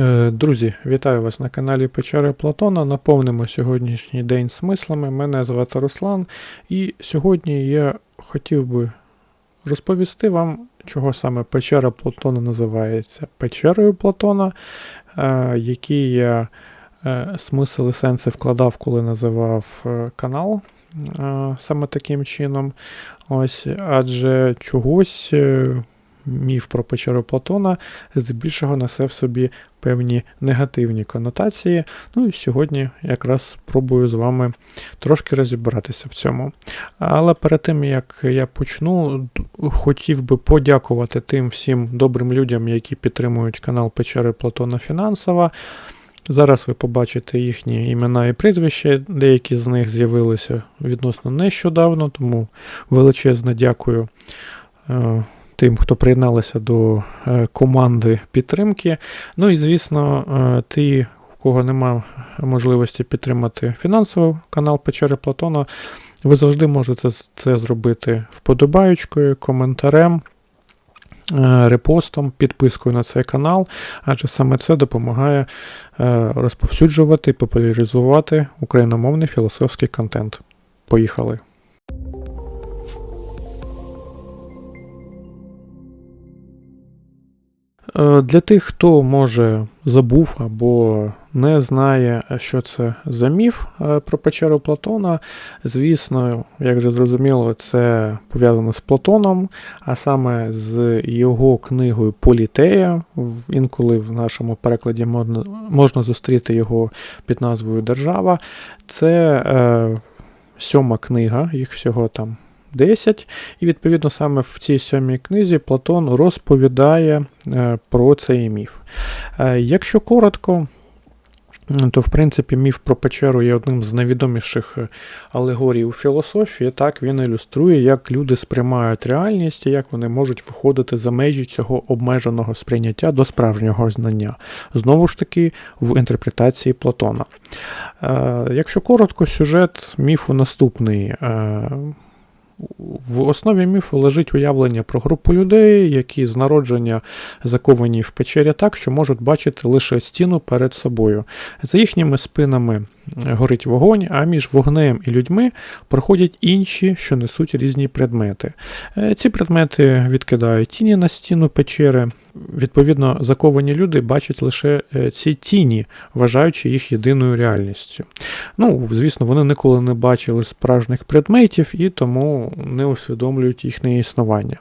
Е, Друзі, вітаю вас на каналі Печери Платона. Наповнимо сьогоднішній день смислами. Мене звати Руслан, і сьогодні я хотів би розповісти вам, чого саме Печера Платона називається Печерою Платона, е, які я е, смисл і сенси вкладав, коли називав канал саме таким чином. Ось, адже чогось. Е, Міф про печеру Платона здебільшого несе в собі певні негативні конотації. Ну і сьогодні якраз спробую з вами трошки розібратися в цьому. Але перед тим як я почну, хотів би подякувати тим всім добрим людям, які підтримують канал Печери Платона фінансово. Зараз ви побачите їхні імена і прізвища, деякі з них з'явилися відносно нещодавно, тому величезне дякую. Тим, хто приєдналися до е, команди підтримки. Ну і звісно, е, ті, в кого немає можливості підтримати фінансово канал Печери Платона, ви завжди можете це зробити вподобаючкою, коментарем, е, репостом, підпискою на цей канал, адже саме це допомагає розповсюджувати, популяризувати україномовний філософський контент. Поїхали! Для тих, хто може забув або не знає, що це за міф е, про печеру Платона, звісно, як вже зрозуміло, це пов'язано з Платоном, а саме з його книгою Політея. Інколи в нашому перекладі можна, можна зустріти його під назвою Держава. Це е, сьома книга, їх всього там 10. І відповідно саме в цій сьомій книзі Платон розповідає е, про цей міф. Е, Якщо коротко, то в принципі міф про печеру є одним з найвідоміших е, алегорій у філософії. Так він ілюструє, як люди сприймають реальність і як вони можуть виходити за межі цього обмеженого сприйняття до справжнього знання. Знову ж таки, в інтерпретації Платона. Якщо коротко, сюжет міфу наступний. В основі міфу лежить уявлення про групу людей, які з народження заковані в печері так, що можуть бачити лише стіну перед собою. За їхніми спинами горить вогонь, а між вогнем і людьми проходять інші, що несуть різні предмети. Е, Ці предмети відкидають тіні на стіну печери. Відповідно, заковані люди бачать лише е, ці тіні, вважаючи їх єдиною реальністю. Ну, звісно, вони ніколи не бачили справжніх предметів і тому не усвідомлюють їхнє існування.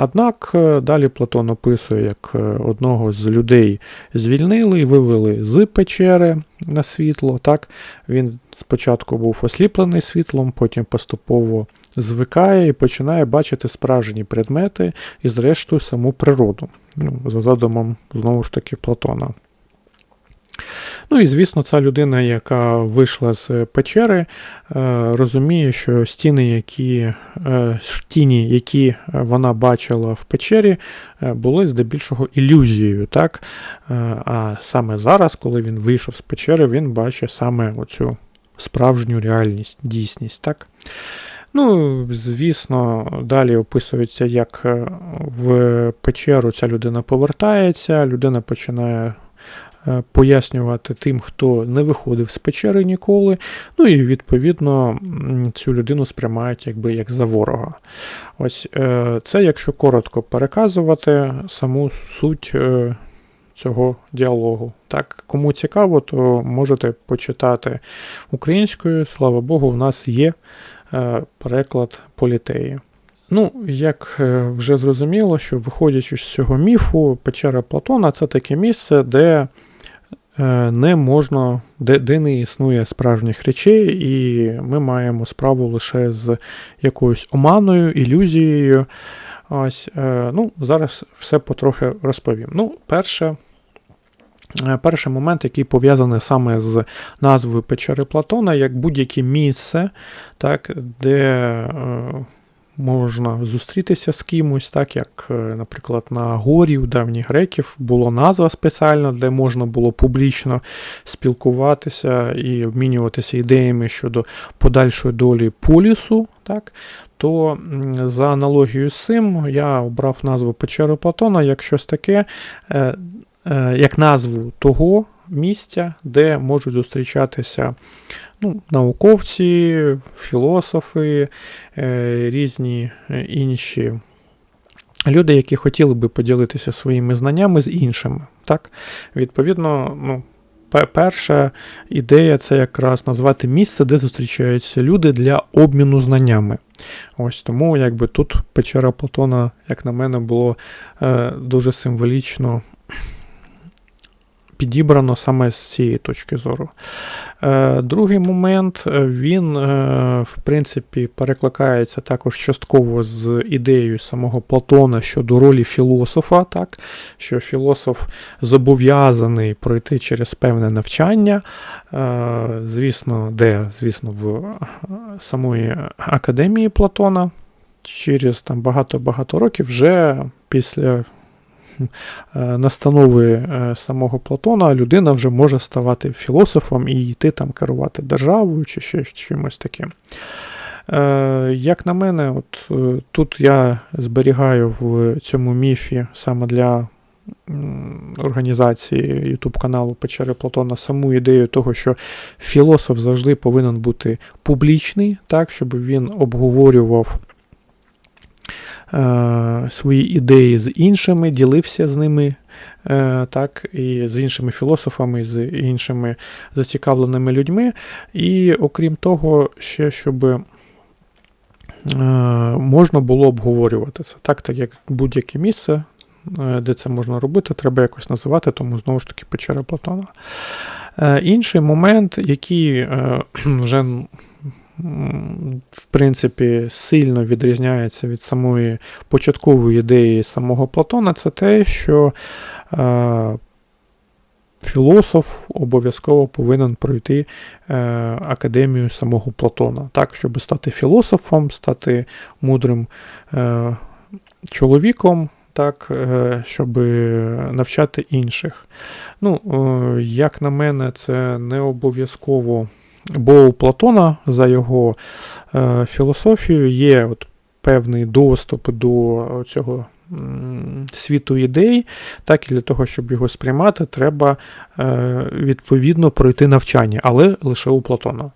Однак е, далі Платон описує, як е, одного з людей звільнили і вивели з печери на світло. Так? Він спочатку був осліплений світлом, потім поступово звикає і починає бачити справжні предмети і, зрештою, саму природу. Ну, за задумом, знову ж таки, Платона. Ну і звісно, ця людина, яка вийшла з печери, е, розуміє, що стіни, які, е, тіні, які вона бачила в печері, е, були здебільшого ілюзією. Так? А саме зараз, коли він вийшов з печери, він бачить саме оцю справжню реальність, дійсність. Так? Ну, звісно, далі описується, як в печеру ця людина повертається, людина починає пояснювати тим, хто не виходив з печери ніколи. Ну і відповідно цю людину сприймають якби як за ворога. Ось е, це, якщо коротко переказувати саму суть. е, Цього діалогу. Так, кому цікаво, то можете почитати українською. Слава Богу, в нас є е, переклад політеї. Ну, як е, вже зрозуміло, що виходячи з цього міфу, печера Платона це таке місце, де е, не можна, де, де не існує справжніх речей, і ми маємо справу лише з якоюсь оманою, ілюзією. Ось, е, ну, зараз все потрохи розповім. Ну, перше. е, Перший момент, який пов'язаний саме з назвою печери Платона, як будь-яке місце, так, де е, можна зустрітися з кимось, так як, е, наприклад, на горі у давніх греків було назва спеціальна, де можна було публічно спілкуватися і обмінюватися ідеями щодо подальшої долі полісу, так, то за аналогією з цим я обрав назву печери Платона як щось таке. е, е, як назву того місця, де можуть зустрічатися ну, науковці, філософи, е, різні е, інші люди, які хотіли би поділитися своїми знаннями з іншими. Так? Відповідно, ну, перша ідея це якраз назвати місце, де зустрічаються люди для обміну знаннями. Ось Тому якби тут печера Платона, як на мене, було е, дуже символічно підібрано саме з цієї точки зору. Е, другий момент, е, він, е, в принципі, перекликається також частково з ідеєю самого Платона щодо ролі філософа, так? що філософ зобов'язаний пройти через певне навчання, звісно, де, звісно, в самої академії Платона. Через там багато-багато років вже після настанови е, самого Платона людина вже може ставати філософом і йти там керувати державою чи ще чимось таким. Е, як на мене, от тут я зберігаю в цьому міфі саме для організації YouTube каналу Печери Платона саму ідею того, що філософ завжди повинен бути публічний, так, щоб він обговорював Е, свої ідеї з іншими, ділився з ними, е, так, і з іншими філософами, з іншими зацікавленими людьми. І окрім того, ще щоб. Е, можна було обговорювати це. Так, так як будь-яке місце, де це можна робити, треба якось називати, тому знову ж таки печера Платона. Інший момент, який вже в принципі, сильно відрізняється від самої початкової ідеї самого Платона, це те, що е, філософ обов'язково повинен пройти е, академію самого Платона. Так, щоб стати філософом, стати мудрим е, чоловіком. Так, е, щоб навчати інших. Ну, е, Як на мене, це не обов'язково Бо у Платона за його е, філософією є от певний доступ до цього світу ідей, так і для того, щоб його сприймати, треба е, відповідно пройти навчання, але лише у Платона.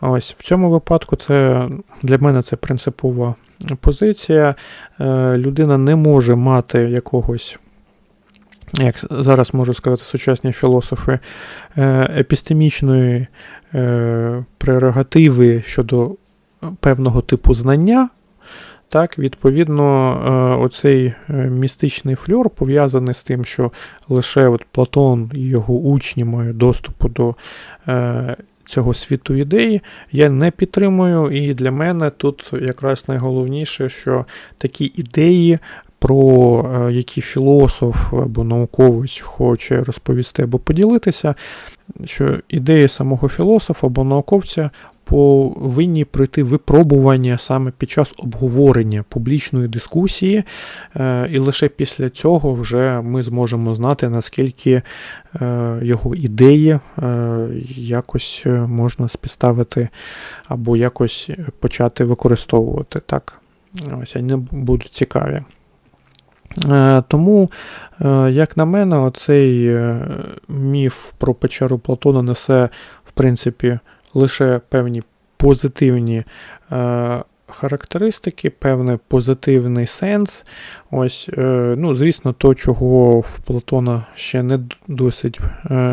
Ось В цьому випадку це для мене це принципова позиція. Е, людина не може мати якогось. Як зараз можу сказати сучасні філософи, е, епістемічної Е, прерогативи щодо певного типу знання. Так, Відповідно, е, оцей містичний фльор пов'язаний з тим, що лише от Платон і його учні мають доступу до цього світу ідеї, я не підтримую, і для мене тут якраз найголовніше, що такі ідеї про які філософ або науковець хоче розповісти або поділитися, що ідеї самого філософа або науковця повинні пройти випробування саме під час обговорення публічної дискусії, е, і лише після цього вже ми зможемо знати, наскільки е, його ідеї е, якось можна співставити або якось почати використовувати. Так, ось вони будуть цікаві. Е, тому, е, як на мене, оцей е, міф про печеру Платона несе, в принципі, лише певні позитивні характеристики, певний позитивний сенс. Ось, ну, Звісно, то, чого в Платона ще не досить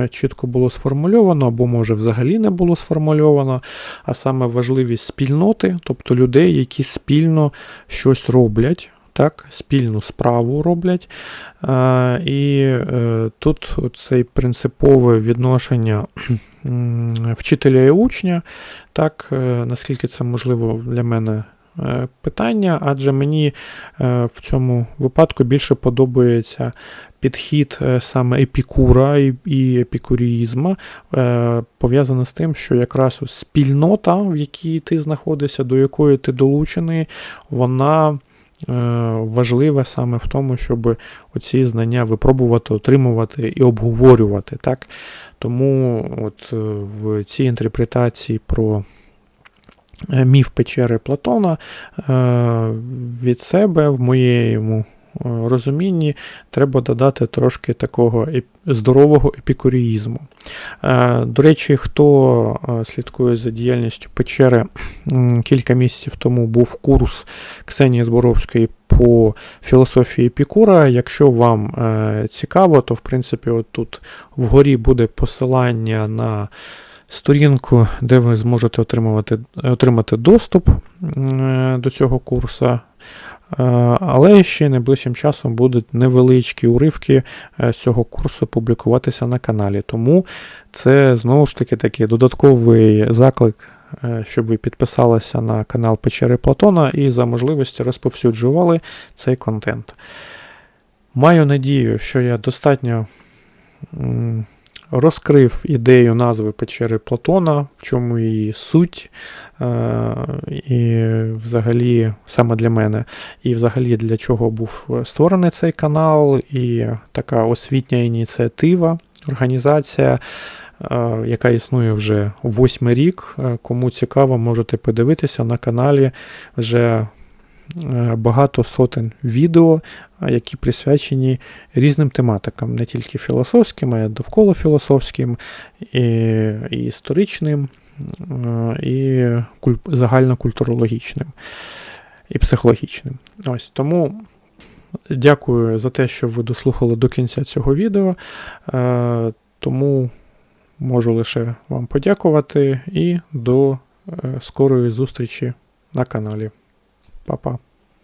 чітко було сформульовано, або, може, взагалі не було сформульовано, а саме важливість спільноти, тобто людей, які спільно щось роблять так, спільну справу роблять. А, І е, тут цей принципове відношення вчителя і учня, так, е, наскільки це можливо для мене. Е, питання, адже мені в цьому випадку більше подобається підхід саме епікура і епікуріїзма, пов'язаний з тим, що якраз спільнота, в якій ти знаходишся, до якої ти долучений, вона Е, важливе саме в тому, щоб оці знання випробувати, отримувати і обговорювати. Так? Тому от е, в цій інтерпретації про е, міф печери Платона від себе в моєму розумінні треба додати трошки такого здорового епікуріїзму. Е, До речі, хто е, слідкує за діяльністю печери, кілька місяців тому був курс Ксенії Зборовської по філософії Епікура. Якщо вам е, цікаво, то в принципі тут вгорі буде посилання на сторінку, де ви зможете отримувати, отримати доступ до цього курсу. Е, Але ще найближчим часом будуть невеличкі уривки е, з цього курсу публікуватися на каналі. Тому це знову ж таки такий додатковий заклик, е, щоб ви підписалися на канал Печери Платона і за можливості розповсюджували цей контент. Маю надію, що я достатньо розкрив ідею назви Печери Платона, в чому її суть, е, і взагалі саме для мене, і взагалі для чого був створений цей канал, і така освітня ініціатива, організація. е, Яка існує вже восьмий рік. Е, Кому цікаво, можете подивитися на каналі вже багато сотень відео, які присвячені різним тематикам, не тільки філософським, а й довкола філософським, і, і історичним, е, і куль- загальнокультурологічним, і психологічним. Ось тому. Дякую за те, що ви дослухали до кінця цього відео. Е, Тому можу лише вам подякувати і до е, скорої зустрічі на каналі. Па-па.